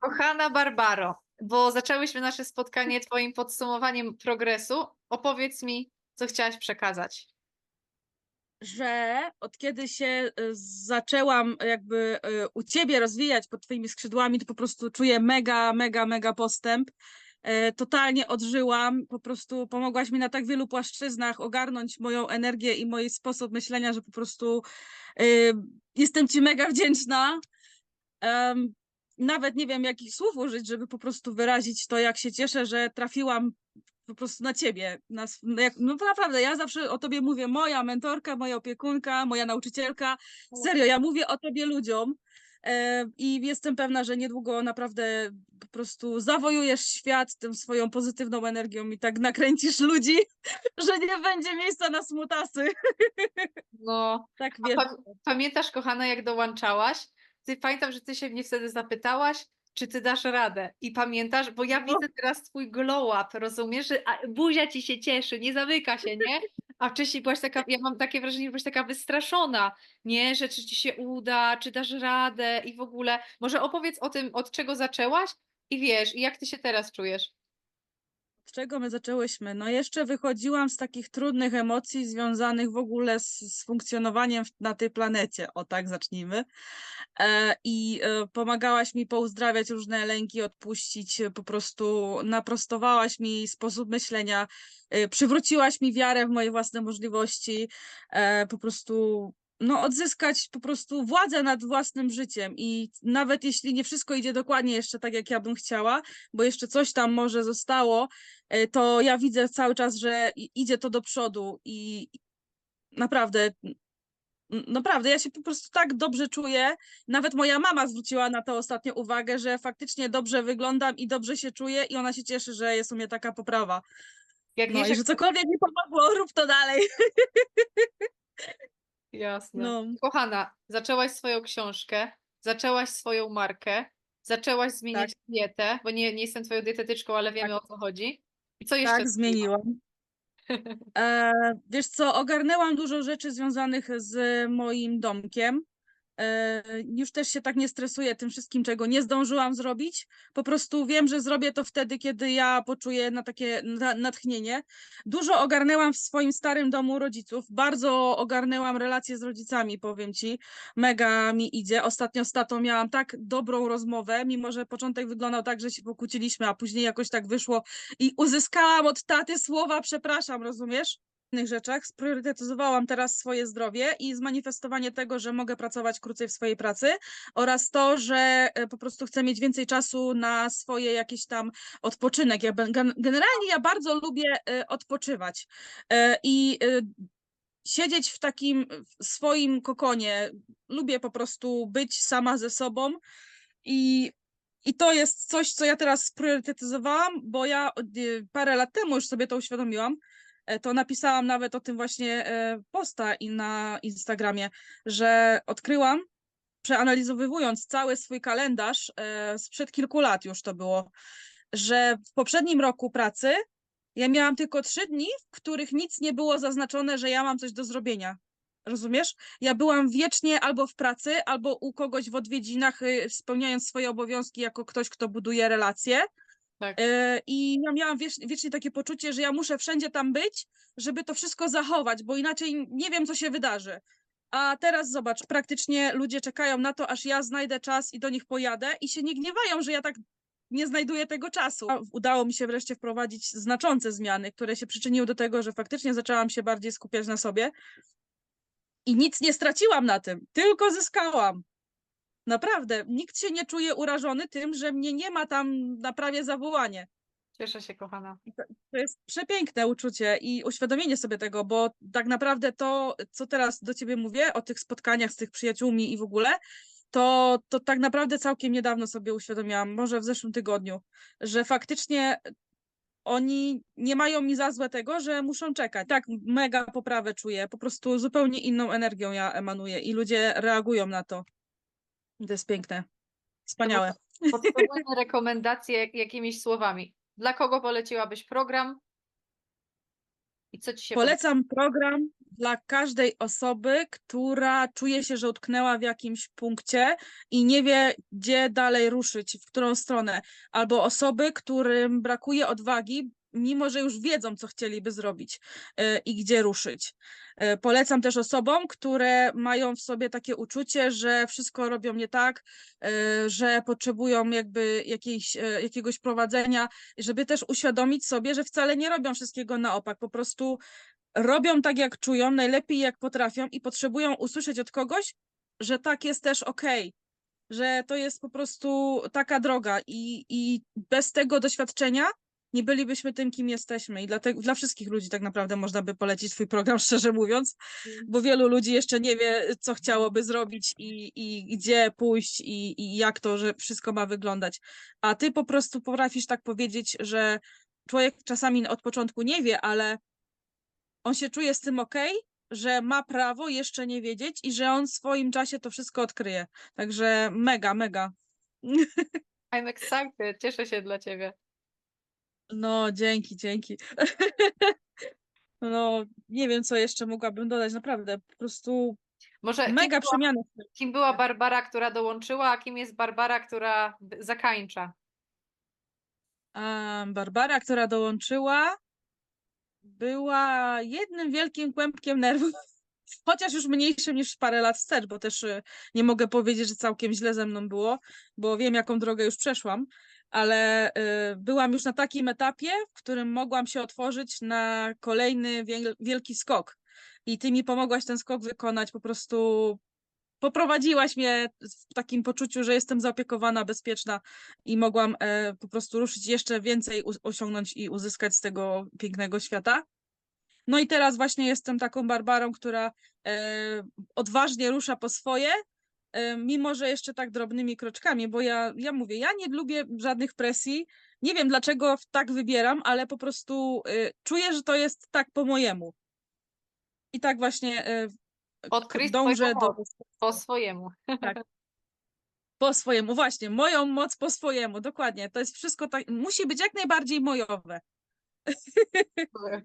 Kochana Barbaro, bo zaczęłyśmy nasze spotkanie Twoim podsumowaniem progresu. Opowiedz mi, co chciałaś przekazać. że od kiedy się y, zaczęłam jakby y, u ciebie rozwijać pod twoimi skrzydłami, to po prostu czuję mega, mega, mega postęp. E, Totalnie odżyłam, po prostu pomogłaś mi na tak wielu płaszczyznach ogarnąć moją energię i mój sposób myślenia, że po prostu y, jestem ci mega wdzięczna. Em, Nawet nie wiem, jakich słów użyć, żeby po prostu wyrazić to, jak się cieszę, że trafiłam po prostu na ciebie. Na, no jak, no naprawdę, ja zawsze o tobie mówię, moja mentorka, moja opiekunka, moja nauczycielka. Serio, ja mówię o tobie ludziom e, i jestem pewna, że niedługo naprawdę po prostu zawojujesz świat tym swoją pozytywną energią i tak nakręcisz ludzi, że nie będzie miejsca na smutasy. No, Tak a wiesz. pa- pamiętasz, kochana, jak dołączałaś? Ty pamiętam, że ty się mnie wtedy zapytałaś, czy ty dasz radę. I pamiętasz, bo ja No. widzę teraz twój glow up, rozumiesz? Że buzia ci się cieszy, nie zamyka się, nie? A wcześniej byłaś taka, ja mam takie wrażenie, że byłaś taka wystraszona, nie? Że czy ci się uda, czy dasz radę i w ogóle. Może opowiedz o tym, od czego zaczęłaś i wiesz, i jak ty się teraz czujesz? Od czego my zaczęłyśmy? No jeszcze wychodziłam z takich trudnych emocji związanych w ogóle z, z funkcjonowaniem na tej planecie. O tak zacznijmy. E, I e, pomagałaś mi pouzdrawiać różne lęki, odpuścić, e, po prostu naprostowałaś mi sposób myślenia, e, przywróciłaś mi wiarę w moje własne możliwości, e, po prostu no, odzyskać po prostu władzę nad własnym życiem. I nawet jeśli nie wszystko idzie dokładnie jeszcze tak, jak ja bym chciała, bo jeszcze coś tam może zostało, e, to ja widzę cały czas, że idzie to do przodu i naprawdę, naprawdę, ja się po prostu tak dobrze czuję. Nawet moja mama zwróciła na to ostatnio uwagę, że faktycznie dobrze wyglądam i dobrze się czuję i ona się cieszy, że jest u mnie taka poprawa. Jak No wiesz, i że cokolwiek mi pomogło, rób to dalej. Jasne. No. Kochana, zaczęłaś swoją książkę, zaczęłaś swoją markę, zaczęłaś zmieniać dietę, bo nie, nie jestem twoją dietetyczką, ale wiemy o co chodzi. I co jeszcze Tak, zmieniłam. E, wiesz co, ogarnęłam dużo rzeczy związanych z moim domkiem. E, już też się tak nie stresuję tym wszystkim, czego nie zdążyłam zrobić. Po prostu wiem, że zrobię to wtedy, kiedy ja poczuję na takie na, natchnienie. Dużo ogarnęłam w swoim starym domu rodziców. Bardzo ogarnęłam relacje z rodzicami, powiem ci. Mega mi idzie. Ostatnio z tatą miałam tak dobrą rozmowę, mimo że początek wyglądał tak, że się pokłóciliśmy, a później jakoś tak wyszło i uzyskałam od taty słowa przepraszam, rozumiesz? Innych rzeczach spriorytetyzowałam teraz swoje zdrowie i zmanifestowanie tego, że mogę pracować krócej w swojej pracy oraz to, że e, po prostu chcę mieć więcej czasu na swoje jakieś tam odpoczynek. Ja generalnie ja bardzo lubię e, odpoczywać E, i siedzieć w takim swoim kokonie. Lubię po prostu być sama ze sobą i i to jest coś, co ja teraz spriorytetyzowałam, bo ja parę lat temu już sobie to uświadomiłam. E, To napisałam nawet o tym właśnie e, posta i na Instagramie, że odkryłam, przeanalizowując cały swój kalendarz, e, sprzed kilku lat już to było, że w poprzednim roku pracy ja miałam tylko trzy dni, w których nic nie było zaznaczone, że ja mam coś do zrobienia. Rozumiesz? Ja byłam wiecznie albo w pracy, albo u kogoś w odwiedzinach, y, spełniając swoje obowiązki jako ktoś, kto buduje relacje. Tak. E, I ja miałam wiecz, wiecznie takie poczucie, że ja muszę wszędzie tam być, żeby to wszystko zachować, bo inaczej nie wiem, co się wydarzy. A teraz zobacz, praktycznie ludzie czekają na to, aż ja znajdę czas i do nich pojadę i się nie gniewają, że ja tak nie znajduję tego czasu. Udało mi się wreszcie wprowadzić znaczące zmiany, które się przyczyniły do tego, że faktycznie zaczęłam się bardziej skupiać na sobie. I nic nie straciłam na tym, tylko zyskałam. Naprawdę, nikt się nie czuje urażony tym, że mnie nie ma tam na prawie zawołanie. Cieszę się, kochana. To jest przepiękne uczucie i uświadomienie sobie tego, bo tak naprawdę to, co teraz do ciebie mówię, o tych spotkaniach z tych przyjaciółmi i w ogóle, to, to tak naprawdę całkiem niedawno sobie uświadomiłam, może w zeszłym tygodniu, że faktycznie oni nie mają mi za złe tego, że muszą czekać. Tak, mega poprawę czuję, po prostu zupełnie inną energią ja emanuję i ludzie reagują na to. To jest piękne. Wspaniałe. Podsumujmy rekomendacje jak- jakimiś słowami. Dla kogo poleciłabyś program? I co ci się podoba? Polecam program dla każdej osoby, która czuje się, że utknęła w jakimś punkcie i nie wie, gdzie dalej ruszyć, w którą stronę. Albo osoby, którym brakuje odwagi, mimo że już wiedzą, co chcieliby zrobić y, i gdzie ruszyć. Y, Polecam też osobom, które mają w sobie takie uczucie, że wszystko robią nie tak, y, że potrzebują jakby jakiejś, jakiegoś prowadzenia, żeby też uświadomić sobie, że wcale nie robią wszystkiego na opak, po prostu robią tak, jak czują, najlepiej jak potrafią i potrzebują usłyszeć od kogoś, że tak jest też okej, że to jest po prostu taka droga i, i bez tego doświadczenia nie bylibyśmy tym, kim jesteśmy. I dlatego dla wszystkich ludzi tak naprawdę można by polecić twój program, szczerze mówiąc, bo wielu ludzi jeszcze nie wie, co chciałoby zrobić i, i gdzie pójść i, i jak to, że wszystko ma wyglądać. A ty po prostu potrafisz tak powiedzieć, że człowiek czasami od początku nie wie, ale on się czuje z tym ok, że ma prawo jeszcze nie wiedzieć i że on w swoim czasie to wszystko odkryje. Także mega, mega. I'm excited, cieszę się dla ciebie. No, dzięki, dzięki. No, nie wiem, co jeszcze mogłabym dodać, naprawdę, po prostu Może kim mega była, przemiany. kim była Barbara, która dołączyła, a kim jest Barbara, która zakańcza? Barbara, która dołączyła, była jednym wielkim kłębkiem nerwów, chociaż już mniejszym niż parę lat wstecz, bo też y, nie mogę powiedzieć, że całkiem źle ze mną było, bo wiem, jaką drogę już przeszłam, ale y, byłam już na takim etapie, w którym mogłam się otworzyć na kolejny wiel- wielki skok. I ty mi pomogłaś ten skok wykonać, po prostu poprowadziłaś mnie w takim poczuciu, że jestem zaopiekowana, bezpieczna i mogłam e, po prostu ruszyć jeszcze więcej, osiągnąć i uzyskać z tego pięknego świata. No i teraz właśnie jestem taką Barbarą, która e, odważnie rusza po swoje, mimo że jeszcze tak drobnymi kroczkami, bo ja, ja mówię, ja nie lubię żadnych presji. Nie wiem dlaczego tak wybieram, ale po prostu e, czuję, że to jest tak po mojemu. I tak właśnie e, Odkryj dążę do, moc po swojemu. po swojemu, właśnie, moją moc po swojemu, dokładnie. To jest wszystko tak, musi być jak najbardziej mojowe. Super.